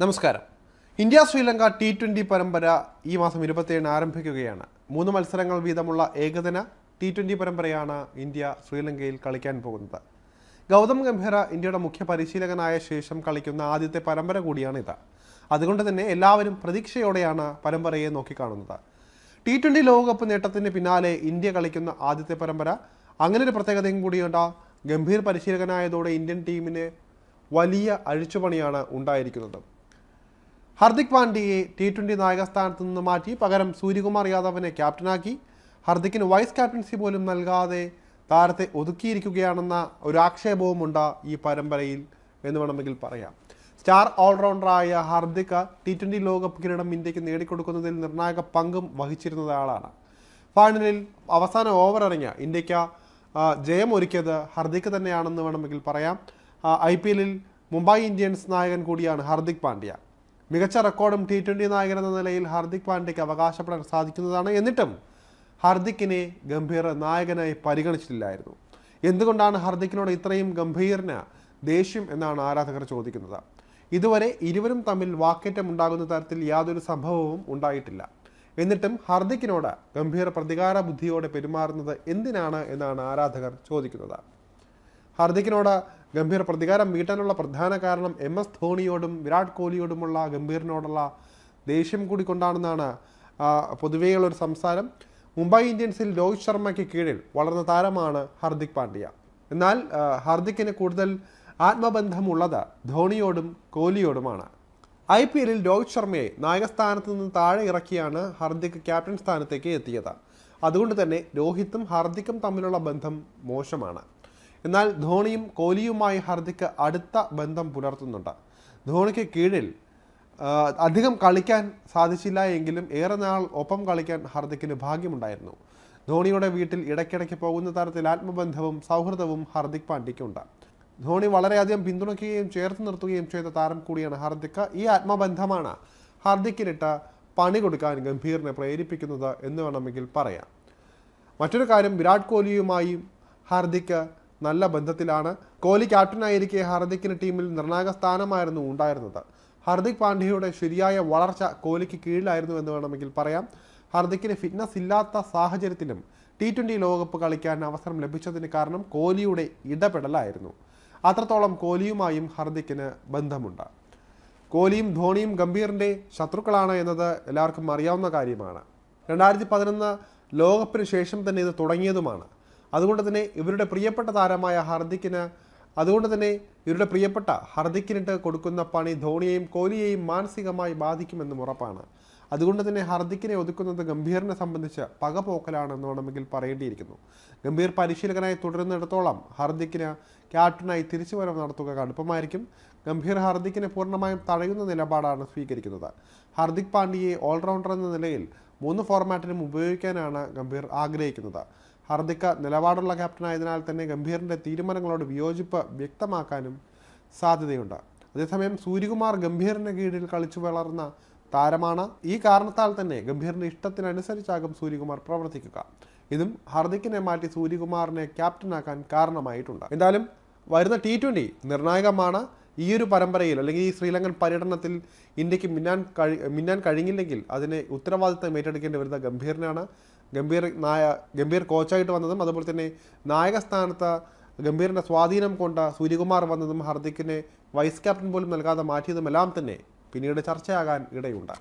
നമസ്കാരം. India Sri Lanka T twenty പരമ്പര ഈ മാസം ഇരുപത്തിയേഴിന് ആരംഭിക്കുകയാണ്. മൂന്ന് മത്സരങ്ങൾ വീതമുള്ള ഏകദിന ടി ട്വന്റി പരമ്പരയാണ് ഇന്ത്യ ശ്രീലങ്കയിൽ കളിക്കാൻ പോകുന്നത്. ഗൗതം ഗംഭീര ഇന്ത്യയുടെ മുഖ്യ പരിശീലകനായ ശേഷം കളിക്കുന്ന ആദ്യത്തെ പരമ്പര കൂടിയാണിത് അതുകൊണ്ട് തന്നെ എല്ലാവരും പ്രതീക്ഷയോടെയാണ് പരമ്പരയെ നോക്കിക്കാണുന്നത്. ടി ട്വന്റി ലോകകപ്പ് നേട്ടത്തിന് പിന്നാലെ ഇന്ത്യ കളിക്കുന്ന ആദ്യത്തെ പരമ്പര. അങ്ങനെ ഒരു പ്രത്യേകതയും കൂടിയുണ്ട്. ഗംഭീർ പരിശീലകനായതോടെ ഇന്ത്യൻ ടീമിന് വലിയ അഴിച്ചുപണിയാണ് ഉണ്ടായിരിക്കുന്നത്. ഹർദിക് പാണ്ഡ്യയെ ടി ട്വന്റി നായക സ്ഥാനത്ത് നിന്ന് മാറ്റി പകരം സൂര്യകുമാർ യാദവിനെ ക്യാപ്റ്റനാക്കി. ഹർദിക്കിന് വൈസ് ക്യാപ്റ്റൻസി പോലും നൽകാതെ താരത്തെ ഒതുക്കിയിരിക്കുകയാണെന്ന ഒരു ആക്ഷേപവുമുണ്ട് ഈ പരമ്പരയിൽ എന്ന് വേണമെങ്കിൽ പറയാം. സ്റ്റാർ ഓൾറൗണ്ടറായ ഹർദിക് ടി ട്വന്റി ലോകകപ്പ് കിരീടം ഇന്ത്യയ്ക്ക് നേടിക്കൊടുക്കുന്നതിൽ നിർണായക പങ്കും വഹിച്ചിരുന്ന ആളാണ്. ഫൈനലിൽ അവസാന ഓവർ ഇറങ്ങിയ ഇന്ത്യയ്ക്ക് ജയം ഒരുക്കിയത് ഹർദിക് തന്നെയാണെന്ന് വേണമെങ്കിൽ പറയാം. ഐ പി എല്ലിൽ മുംബൈ ഇന്ത്യൻസ് നായകൻ കൂടിയാണ് ഹർദിക് പാണ്ഡ്യ. മികച്ച റെക്കോർഡും ടി ട്വന്റി നായകൻ എന്ന നിലയിൽ ഹർദിക് പാണ്ഡ്യയ്ക്ക് അവകാശപ്പെടാൻ സാധിക്കുന്നതാണ്. എന്നിട്ടും ഹർദിക്കിനെ ഗംഭീർ നായകനായി പരിഗണിച്ചിട്ടില്ലായിരുന്നു. എന്തുകൊണ്ടാണ് ഹർദിക്കിനോട് ഇത്രയും ഗംഭീറിന് ദേഷ്യം എന്നാണ് ആരാധകർ ചോദിക്കുന്നത്. ഇതുവരെ ഇരുവരും തമ്മിൽ വാക്കേറ്റം ഉണ്ടാകുന്ന തരത്തിൽ യാതൊരു സംഭവവും ഉണ്ടായിട്ടില്ല. എന്നിട്ടും ഹർദിക്കിനോട് ഗംഭീർ പ്രതികാര ബുദ്ധിയോടെ പെരുമാറുന്നത് എന്തിനാണ് എന്നാണ് ആരാധകർ ചോദിക്കുന്നത്. ഹാർദിക്കിനോട് ഗംഭീർ പ്രതികാരം വീട്ടാനുള്ള പ്രധാന കാരണം എം എസ് ധോണിയോടും വിരാട് കോഹ്ലിയോടുമുള്ള ഗംഭീറിനോടുള്ള ദേഷ്യം കൂടി കൊണ്ടാണെന്നാണ് പൊതുവേയുള്ള ഒരു സംസാരം. മുംബൈ ഇന്ത്യൻസിൽ രോഹിത് ശർമ്മയ്ക്ക് കീഴിൽ വളർന്ന താരമാണ് ഹാർദിക് പാണ്ഡ്യ. എന്നാൽ ഹർദിക്കിന് കൂടുതൽ ആത്മബന്ധമുള്ളത് ധോണിയോടും കോഹ്ലിയോടുമാണ്. ഐ പി എല്ലിൽ രോഹിത് ശർമ്മയെ നായകസ്ഥാനത്ത് നിന്ന് താഴെ ഇറക്കിയാണ് ഹാർദിക് ക്യാപ്റ്റൻ സ്ഥാനത്തേക്ക് എത്തിയത്. അതുകൊണ്ട് തന്നെ രോഹിത്തും ഹാർദിക്കും തമ്മിലുള്ള ബന്ധം മോശമാണ്. എന്നാൽ ധോണിയും കോഹ്ലിയുമായി ഹർദിക്ക് അടുത്ത ബന്ധം പുലർത്തുന്നുണ്ട്. ധോണിക്ക് കീഴിൽ അധികം കളിക്കാൻ സാധിച്ചില്ല എങ്കിലും ഏറെ നാൾ ഒപ്പം കളിക്കാൻ ഹർദിക്കിന് ഭാഗ്യമുണ്ടായിരുന്നു. ധോണിയുടെ വീട്ടിൽ ഇടയ്ക്കിടയ്ക്ക് പോകുന്ന തരത്തിൽ ആത്മബന്ധവും സൗഹൃദവും ഹാർദിക് പാണ്ഡ്യയ്ക്കുണ്ട് ധോണി വളരെയധികം പിന്തുണയ്ക്കുകയും ചേർത്ത് നിർത്തുകയും ചെയ്ത താരം കൂടിയാണ് ഹാർദിക്. ഈ ആത്മബന്ധമാണ് ഹാർദിക്കിനിട്ട് പണി കൊടുക്കാൻ ഗംഭീറിനെ പ്രേരിപ്പിക്കുന്നത് എന്ന് വേണമെങ്കിൽ പറയാം. മറ്റൊരു കാര്യം വിരാട് കോഹ്ലിയുമായും ഹാർദിക് നല്ല ബന്ധത്തിലാണ്. കോഹ്ലി ക്യാപ്റ്റനായിരിക്കെ ഹാർദിക്കിന് ടീമിൽ നിർണായക സ്ഥാനമായിരുന്നു ഉണ്ടായിരുന്നത്. ഹാർദിക് പാണ്ഡ്യയുടെ ശരിയായ വളർച്ച കോഹ്ലിക്ക് കീഴിലായിരുന്നു എന്ന് വേണമെങ്കിൽ പറയാം. ഹാർദിക്കിന് ഫിറ്റ്നസ് ഇല്ലാത്ത സാഹചര്യത്തിലും ടി ട്വന്റി ലോകകപ്പ് കളിക്കാൻ അവസരം ലഭിച്ചതിന് കാരണം കോഹ്ലിയുടെ ഇടപെടലായിരുന്നു. അത്രത്തോളം കോഹ്ലിയുമായും ഹർദിക്കിന് ബന്ധമുണ്ട്. കോഹ്ലിയും ധോണിയും ഗംഭീറിന്റെ ശത്രുക്കളാണ് എന്നത് എല്ലാവർക്കും അറിയാവുന്ന കാര്യമാണ്. രണ്ടായിരത്തി പതിനൊന്ന് ലോകകപ്പിന് ശേഷം തന്നെ ഇത് തുടങ്ങിയതുമാണ്. അതുകൊണ്ട് തന്നെ ഇവരുടെ പ്രിയപ്പെട്ട താരമായ ഹർദിക്കിന് അതുകൊണ്ട് തന്നെ ഇവരുടെ പ്രിയപ്പെട്ട ഹർദിക്കിനിട്ട് കൊടുക്കുന്ന പണി ധോണിയെയും കോഹ്ലിയെയും മാനസികമായി ബാധിക്കുമെന്നും ഉറപ്പാണ്. അതുകൊണ്ട് തന്നെ ഹർദിക്കിനെ ഒതുക്കുന്നത് ഗംഭീറിനെ സംബന്ധിച്ച് പകപോക്കലാണെന്ന് വേണമെങ്കിൽ പറയേണ്ടിയിരിക്കുന്നു. ഗംഭീർ പരിശീലകനായി തുടരുന്നിടത്തോളം ഹർദിക്കിന് ക്യാപ്റ്റനായി തിരിച്ചുവരവ് നടത്തുക കടുപ്പമായിരിക്കും. ഗംഭീർ ഹർദിക്കിനെ പൂർണമായും തടയുന്ന നിലപാടാണ് സ്വീകരിക്കുന്നത്. ഹർദിക് പാണ്ഡ്യയെ ഓൾറൗണ്ടർ എന്ന നിലയിൽ മൂന്ന് ഫോർമാറ്റിലും ഉപയോഗിക്കാനാണ് ഗംഭീർ ആഗ്രഹിക്കുന്നത്. ഹർദിക്ക നിലപാടുള്ള ക്യാപ്റ്റനായതിനാൽ തന്നെ ഗംഭീറിന്റെ തീരുമാനങ്ങളോട് വിയോജിപ്പ് വ്യക്തമാക്കാനും സാധ്യതയുണ്ട്. അതേസമയം സൂര്യകുമാർ ഗംഭീറിന് കീഴിൽ കളിച്ചു വളർന്ന താരമാണ്. ഈ കാരണത്താൽ തന്നെ ഗംഭീറിന്റെ ഇഷ്ടത്തിനനുസരിച്ചാകും സൂര്യകുമാർ പ്രവർത്തിക്കുക. ഇതും ഹർദിക്കിനെ മാറ്റി സൂര്യകുമാറിനെ ക്യാപ്റ്റനാക്കാൻ കാരണമായിട്ടുണ്ട്. എന്തായാലും വരുന്ന ടി ട്വന്റി നിർണായകമാണ്. ഈ ഒരു പരമ്പരയിൽ അല്ലെങ്കിൽ ഈ ശ്രീലങ്കൻ പര്യടനത്തിൽ ഇന്ത്യയ്ക്ക് മിന്നാൻ കഴി മിന്നാൻ കഴിഞ്ഞില്ലെങ്കിൽ അതിനെ ഉത്തരവാദിത്തം ഏറ്റെടുക്കേണ്ടി വരുന്ന ഗംഭീറിനാണ്. ഗംഭീർ നായ ഗംഭീർ കോച്ചായിട്ട് വന്നതും അതുപോലെ തന്നെ നായക സ്ഥാനത്ത് ഗംഭീറിന്റെ സ്വാധീനം കൊണ്ട സൂര്യകുമാർ വന്നതും ഹർദിക്കിനെ വൈസ് ക്യാപ്റ്റൻ പോലും നൽകാതെ മാറ്റിയതുമെല്ലാം തന്നെ പിന്നീട് ചർച്ചയാകാൻ ഇടയുണ്ട്.